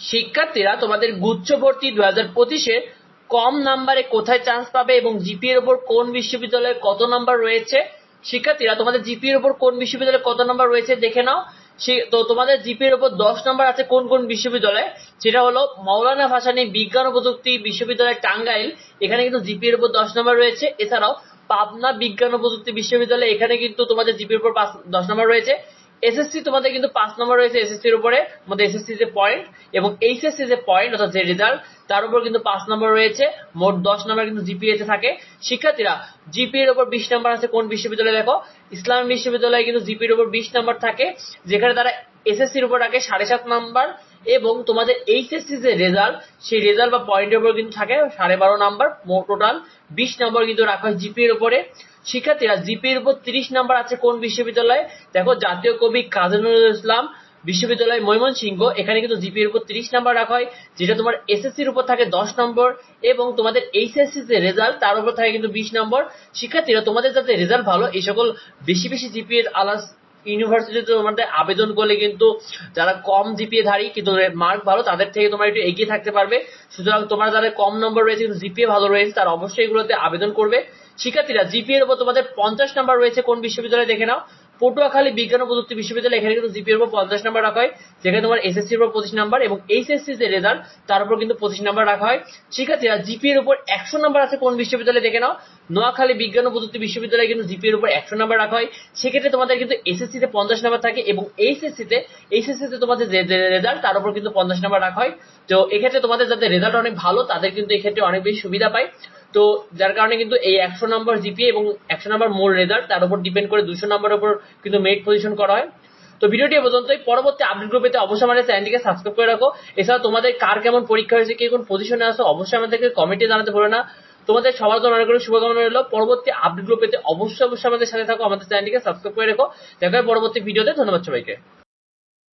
শিক্ষার্থীরা তোমাদের গুচ্ছ ভর্তি দু হাজার পঁচিশে কম নাম্বারে কোথায় চান্স পাবে এবং জিপি এর উপর কোন বিশ্ববিদ্যালয়ে কত নাম্বার রয়েছে? শিক্ষার্থীরা, তোমাদের জিপি এর উপর কোন বিশ্ববিদ্যালয়ে কত নাম্বার রয়েছে দেখে নাও। তো তোমাদের জিপি এর উপর দশ নাম্বার আছে কোন কোন বিশ্ববিদ্যালয়ে? সেটা হলো মাওলানা ভাসানী বিজ্ঞান ও প্রযুক্তি বিশ্ববিদ্যালয় টাঙ্গাইল। এখানে কিন্তু জিপি এর উপর দশ নাম্বার রয়েছে। এছাড়াও পাবনা বিজ্ঞান ও প্রযুক্তি বিশ্ববিদ্যালয় এখানে কিন্তু তোমাদের জিপি এর উপর পাঁচ, দশ নাম্বার রয়েছে। এসএসসি তোমাদের কিন্তু পাঁচ নম্বর রয়েছে এসএসসির উপরে মধ্যে এসএসসি যে পয়েন্ট এবং এইচএসসি যে পয়েন্ট অর্থাৎ যে রেজাল্ট তার উপর কিন্তু পাঁচ নম্বর রয়েছে। মোট দশ নম্বর কিন্তু জিপিএ তে থাকে। শিক্ষার্থীরা জিপিএর এর উপর বিশ নম্বর আছে কোন বিশ্ববিদ্যালয়ে দেখো? ইসলাম বিশ্ববিদ্যালয়ে কিন্তু জিপির উপর বিশ নম্বর থাকে, যেখানে তারা এসএসসির উপর রাখে সাড়ে সাত নাম্বার। এবং তোমাদের এইচএসসি যে রেজাল্ট সেই রেজাল্ট বা পয়েন্টের উপর কিন্তু থাকে, সাড়ে বারো নাম্বার টোটাল বিশ নম্বর কিন্তু রাখা হয় জিপি এর উপরে। শিক্ষার্থীরা জিপি এর উপর তিরিশ নাম্বার আছে কোন বিশ্ববিদ্যালয়ে? দেখো, জাতীয় কবি কাজী নজরুল ইসলাম, বিশ্ববিদ্যালয় ময়মনসিংহ, এখানে কিন্তু জিপি এর উপর তিরিশ নাম্বার রাখা হয়, যেটা তোমার এসএসসি এর উপর থাকে দশ নম্বর এবং তোমাদের এইচএসসি যে রেজাল্ট তার উপর থাকে কিন্তু বিশ নম্বর শিক্ষার্থীরা, তোমাদের যাতে রেজাল্ট ভালো, এই সকল বেশি বেশি জিপি এর আলাস ইউনিভার্সিটিতে তোমাদের আবেদন করলে কিন্তু যারা কম জিপিএ ধারী, কিন্তু মার্ক ভালো, তাদের থেকে তোমরা একটু এগিয়ে থাকতে পারবে। সুতরাং তোমার যাদের কম নম্বর রয়েছে, কিন্তু জিপিএ ভালো রয়েছে, তারা অবশ্যই এগুলোতে আবেদন করবে। শিক্ষার্থীরা, জিপিএর এর উপর তোমাদের পঞ্চাশ নাম্বার রয়েছে কোন বিশ্ববিদ্যালয়ে, দেখে নাও। পটুয়াখালী বিজ্ঞান ও প্রযুক্তি বিশ্ববিদ্যালয়, এখানে কিন্তু জিপিএর উপর পঞ্চাশ নাম্বার রাখা হয়, যেখানে তোমার এসএসসি এর উপর পঁচিশ নাম্বার এবং এইচএসসি যে রেজাল্ট তার উপর কিন্তু পঁচিশ নাম্বার রাখা হয়। শিক্ষার্থীরা জিপি এর উপর একশো নাম্বার আছে কোন বিশ্ববিদ্যালয়ে দেখে নাও। নোয়াখালী বিজ্ঞান ও প্রযুক্তি বিশ্ববিদ্যালয়ে কিন্তু জিপি এর উপর একশো নাম্বার রাখা হয়। সেক্ষেত্রে তোমাদের কিন্তু এসএসসি তে পঞ্চাশ নাম্বার থাকে এবং এইচএসসি তে এইচএসসি তে তোমাদের যে রেজাল্ট তার উপর কিন্তু পঞ্চাশ নাম্বার রাখা হয়। তো এক্ষেত্রে তোমাদের যাদের রেজাল্ট অনেক ভালো, তাদের কিন্তু এক্ষেত্রে অনেক বেশি সুবিধা পায়। তো যার কারণে কিন্তু এই একশো নম্বর জিপিএ এবং একশো নম্বর মোর রেজাল্ট তার উপর ডিপেন্ড করে দুশো নম্বরের উপর কিন্তু মেরিট পজিশন করা হয়। তো ভিডিওটি পর্যন্তই। পরবর্তী আপডেট গ্রুপ অবশ্যই আমাদের চ্যানেলটিকে সাবস্ক্রাইব করে রাখো। এছাড়া তোমাদের কার কেমন পরীক্ষা হয়েছে, কে কোন পজিশনে আসো অবশ্যই আমাদেরকে কমেন্টে জানাতে ভুলো না। তোমাদের সবার জন্য অনেক শুভকামনা রইল। পরবর্তী আপডেট গ্রুপ অবশ্যই অবশ্যই আমাদের সাথে থাকো, আমাদের চ্যানেলটিকে সাবস্ক্রাইব করে রাখো। দেখা পরবর্তী ভিডিওতে ধন্যবাদ সবাইকে।